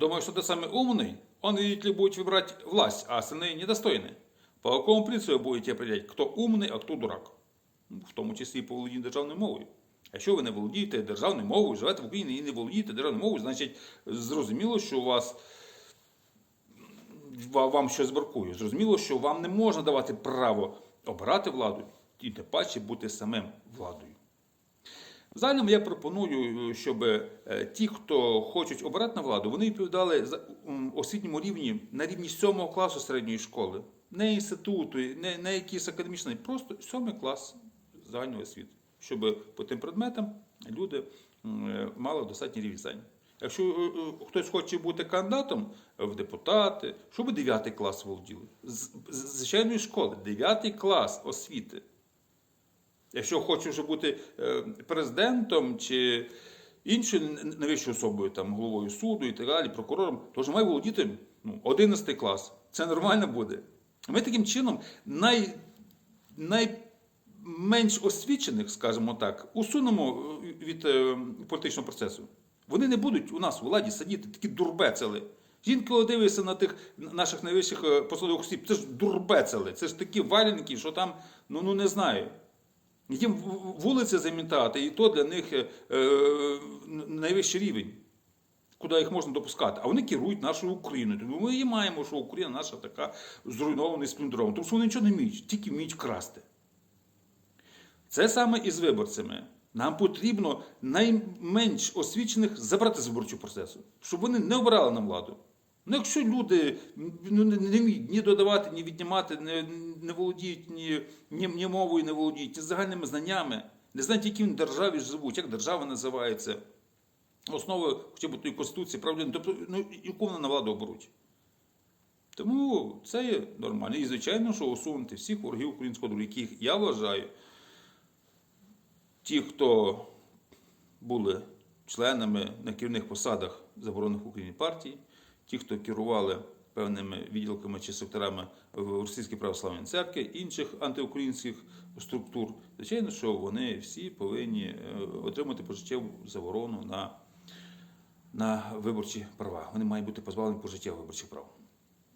Думаю, что ты самый умный, он, видите ли, будет выбирать власть, а остальные недостойны. По какому принципу будете определять, хто умний, а хто дурак? Ну, В тому числі і по володінню державною мовою. Якщо ви не володієте державною мовою, живете в Україні і не володієте державною мовою, значить зрозуміло, що у вас ва- вам щось бракує. Зрозуміло, що вам не можна давати право обирати владу і тим паче бути самим владою. В загальному я пропоную, щоб е, ті, хто хочуть обирати на владу, вони відповідали за освітньому рівні на рівні 7 класу середньої школи, не інституту, не, не якийсь академічний, просто 7 клас загальної освіти, щоб по тим предметам люди е, мали достатній рівень знань. Якщо е, е, хтось хоче бути кандидатом в депутати, щоб 9 клас володіли. З звичайної школи, 9 клас освіти. Якщо вже бути е, президентом чи іншою найвищою особою, там, головою суду і так далі, прокурором, то вже має володіти ну, 11 клас. Це нормально буде. Ми таким чином най, найменш освічених, скажімо так, усунемо е, від е, політичного процесу. Вони не будуть у нас у владі сидіти, такі дурбецели. Жінки коли дивишся на тих наших найвищих посадових осіб, це ж дурбецели, це ж такі валенки, що там, ну, ну не знаю. Їм вулиці замітати, і то для них е, е, найвищий рівень, куди їх можна допускати. А вони керують нашою Україною. Тому ми і маємо, що Україна наша така зруйнована і сплюндрована. Тому що вони нічого не вміють, тільки вміють красти. Це саме і з виборцями. Нам потрібно найменш освічених забрати з виборчого процесу, щоб вони не обирали нам владу. Ну, якщо люди ну, не, не вміють ні додавати, ні віднімати, не, не володіють ні, ні, ні мовою, не володіють, ні загальними знаннями, не знають, які в державі живуть, як держава називається, основи хоча б тої конституції, правди, тобто, ну, яку вони на владу оберуть. Тому це є нормально. І, звичайно, що усунути всіх ворогів українського народу, яких я вважаю, ті, хто були членами на керівних посадах заборонених Україні партій, ті, хто керували певними відділками чи секторами в Російській православній церкві, інших антиукраїнських структур, звичайно, що вони всі повинні е, отримати пожиттєву заборону на, на виборчі права. Вони мають бути позбавлені пожиттєво виборчих прав.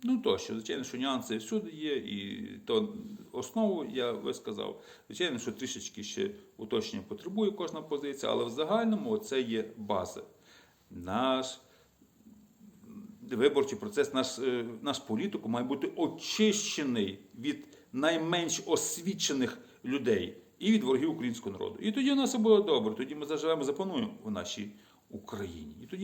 Ну тощо, звичайно, що нюанси всюди є, і то основу я висказав. Звичайно, що трішечки ще уточнення потребує кожна позиція, але в загальному це є база. Наш виборчий процес, наш, е, наш політику має бути очищений від найменш освічених людей і від ворогів українського народу. І тоді у нас все буде добре. Тоді ми заживемо, запануємо в нашій Україні. І тоді